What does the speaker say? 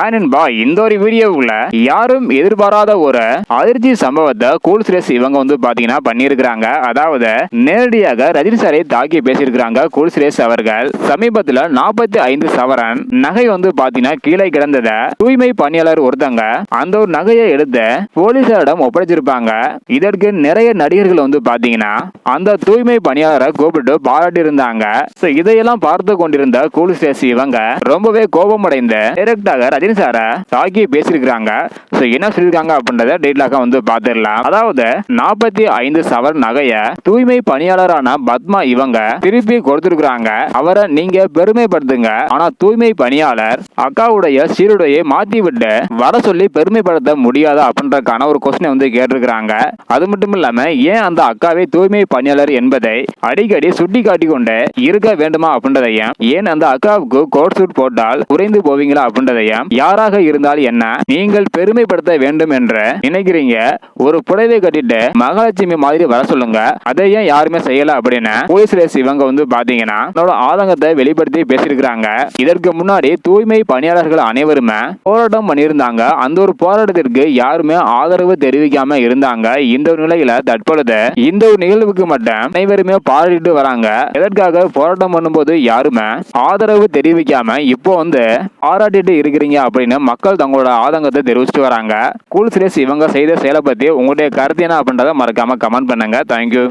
Hi நண்பா இந்த ஒரு வீடியோவுல யாரும் எதிர்பாராத ஒரு அதிர்ச்சி சம்பவத்தை கூல் சுரேஷ் இவங்க வந்து பாத்தீங்கன்னா பண்ணியிருக்கிறாங்க. அதாவது நேரடியாக ரஜினி சாரை தாக்கி பேசியிருக்கிறாங்க கூல் சுரேஷ் அவர்கள். சமீபத்துல நாற்பத்தி ஐந்து சவரன் நகை வந்து பாத்தீங்கன்னா கீழே கிடந்தத தூய்மை பணியாளர் ஒருத்தங்க அந்த ஒரு நகையை எடுத்து போலீசாரிடம் ஒப்படைச்சிருப்பாங்க. இதற்கு நிறைய நடிகர்கள் வந்து பாத்தீங்கன்னா அந்த தூய்மை பணியாளரை கூப்பிட்டு பாராட்டி இருந்தாங்க இதையெல்லாம் பார்த்து கொண்டிருந்த கூல் சுரேஷ் இவங்க ரொம்பவே கோபமடைந்து டைரக்டாக ரஜினி சாரை. சாகியை பேசியிருக்கிறாங்க. ஸோ என்ன சொல்லியிருக்காங்க அப்படின்றத டீட்டெயிலாக வந்து பார்த்துடலாம். அதாவது நாற்பத்தி ஐந்து சவர் நகையை தூய்மை பணியாளரான பத்மா இவங்க திருப்பி கொடுத்துருக்குறாங்க. அவரை நீங்க பெருமைப்படுத்துங்க. ஆனா தூய்மை பணியாளர் அக்காவுடைய சீருடையை மாத்தி விட்டு வர சொல்லி பெருமைப்படுத்த முடியாதா அப்படின்றக்கான ஒரு கொஸ்டினை வந்து கேட்டிருக்கிறாங்க. அது மட்டும் இல்லாம ஏன் அந்த அக்காவை தூய்மை பணியாளர் என்பதை அடிக்கடி சுட்டி காட்டி கொண்டு இருக்க வேண்டுமா அப்படின்றதையும் ஏன் அந்த அக்காவுக்கு கோட் சூட் போட்டால் குறைந்து போவீங்களா அப்படின்றதையும் யாராக இருந்தால் என்ன? நீங்கள் பெருமை ஏற்படுத்த வேண்டும் என்று நினைக்கிறீங்க? ஒரு புடவை கட்டிட்டு மகாலட்சுமி மாதிரி வர சொல்லுங்க. அதை ஏன் யாருமே செய்யல அப்படின்னு போலீஸ் ரேஸ் இவங்க வந்து பாத்தீங்கன்னா தன்னோட ஆதங்கத்தை வெளிப்படுத்தி பேசியிருக்கிறாங்க. இதற்கு முன்னாடி தூய்மை பணியாளர்கள் அனைவருமே போராட்டம் பண்ணியிருந்தாங்க. அந்த ஒரு போராட்டத்திற்கு யாருமே ஆதரவு தெரிவிக்காம இருந்தாங்க. இந்த ஒரு நிலையில தற்பொழுது இந்த ஒரு நிகழ்வுக்கு மட்டும் அனைவருமே பாராட்டிட்டு வராங்க. எதற்காக போராட்டம் பண்ணும்போது யாருமே ஆதரவு தெரிவிக்காம இப்போ வந்து பாராட்டிட்டு இருக்கிறீங்க அப்படின்னு மக்கள் தங்களோட ஆதங்கத்தை தெரிவிச்சுட்டு வராங்க. கூல் சுரேஷ் இவங்க செய்த செயலை பத்தி உங்களுடைய கருத்து என்ன அப்படின்றத மறக்காம கமெண்ட் பண்ணுங்க. தேங்க்யூ